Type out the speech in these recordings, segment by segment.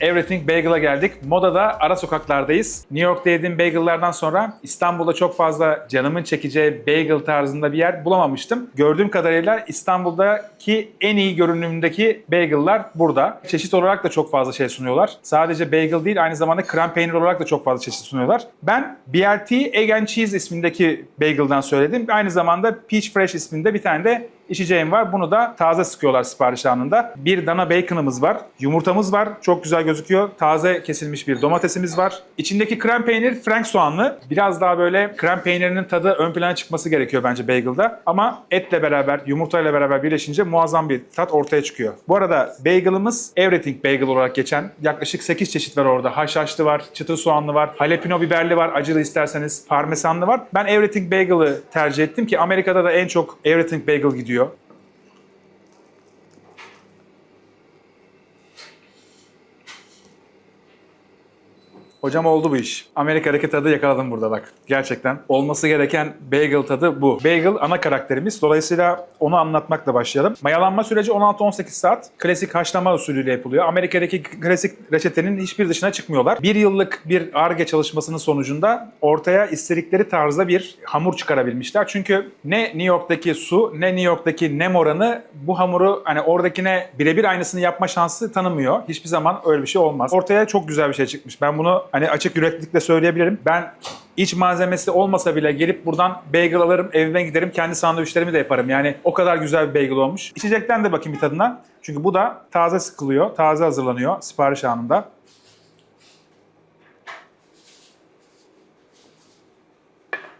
Everything Bagel'a geldik. Moda'da ara sokaklardayız. New York'ta yediğim bagel'lardan sonra İstanbul'da çok fazla canımın çekeceği bagel tarzında bir yer bulamamıştım. Gördüğüm kadarıyla İstanbul'daki en iyi görünümdeki bagel'lar burada. Çeşit olarak da çok fazla şey sunuyorlar. Sadece bagel değil aynı zamanda krem peynir olarak da çok fazla çeşit sunuyorlar. Ben BLT Egg and Cheese ismindeki bagel'dan söyledim. Aynı zamanda Peach Fresh isminde bir tane de içeceğim var. Bunu da taze sıkıyorlar sipariş anında. Bir dana bacon'ımız var. Yumurtamız var. Çok güzel gözüküyor. Taze kesilmiş bir domatesimiz var. İçindeki krem peynir frank soğanlı. Biraz daha böyle krem peynirinin tadı ön plana çıkması gerekiyor bence bagel'da. Ama etle beraber, yumurtayla beraber birleşince muazzam bir tat ortaya çıkıyor. Bu arada bagel'ımız Everything Bagel olarak geçen yaklaşık 8 çeşit var orada. Haşhaşlı var, çıtır soğanlı var, jalapeno biberli var, acılı isterseniz parmesanlı var. Ben Everything Bagel'ı tercih ettim ki Amerika'da da en çok Everything Bagel gidiyor. Hocam oldu bu iş. Amerika'daki tadı yakaladım burada bak. Gerçekten. Olması gereken bagel tadı bu. Bagel ana karakterimiz. Dolayısıyla onu anlatmakla başlayalım. Mayalanma süreci 16-18 saat. Klasik haşlama usulüyle yapılıyor. Amerika'daki klasik reçetenin hiçbir dışına çıkmıyorlar. Bir yıllık bir ARGE çalışmasının sonucunda ortaya istedikleri tarzda bir hamur çıkarabilmişler. Çünkü ne New York'taki su ne New York'taki nem oranı bu hamuru hani oradakine birebir aynısını yapma şansı tanımıyor. Hiçbir zaman öyle bir şey olmaz. Ortaya çok güzel bir şey çıkmış. Ben bunu hani açık yüreklilikle söyleyebilirim. Ben iç malzemesi olmasa bile gelip buradan bagel alırım, evime giderim, kendi sandviçlerimi de yaparım. Yani o kadar güzel bir bagel olmuş. İçecekten de bakayım bir tadına. Çünkü bu da taze sıkılıyor, taze hazırlanıyor sipariş anında.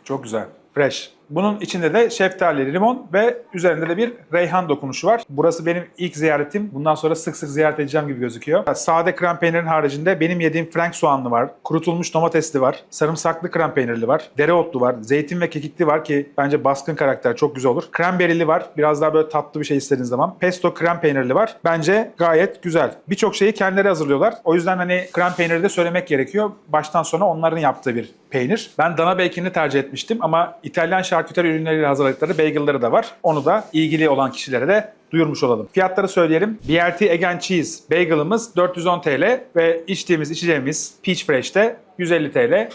Çok güzel. Fresh. Bunun içinde de şeftali, limon ve üzerinde de bir reyhan dokunuşu var. Burası benim ilk ziyaretim. Bundan sonra sık sık ziyaret edeceğim gibi gözüküyor. Sade krem peynirin haricinde benim yediğim frank soğanlı var, kurutulmuş domatesli var, sarımsaklı krem peynirli var, dereotlu var, zeytin ve kekikli var ki bence baskın karakter çok güzel olur. Kremberili var. Biraz daha böyle tatlı bir şey istediğiniz zaman. Pesto krem peynirli var. Bence gayet güzel. Birçok şeyi kendileri hazırlıyorlar. O yüzden hani krem peyniri de söylemek gerekiyor. Baştan sona onların yaptığı bir peynir. Ben dana bacon'ı tercih etmiştim ama İtalyan şarküteri ürünleriyle hazırladıkları bagel'ları da var. Onu da ilgili olan kişilere de duyurmuş olalım. Fiyatları söyleyelim. BLT Egg and Cheese bagel'ımız 410 TL ve içtiğimiz içeceğimiz Peach Fresh'te 150 TL.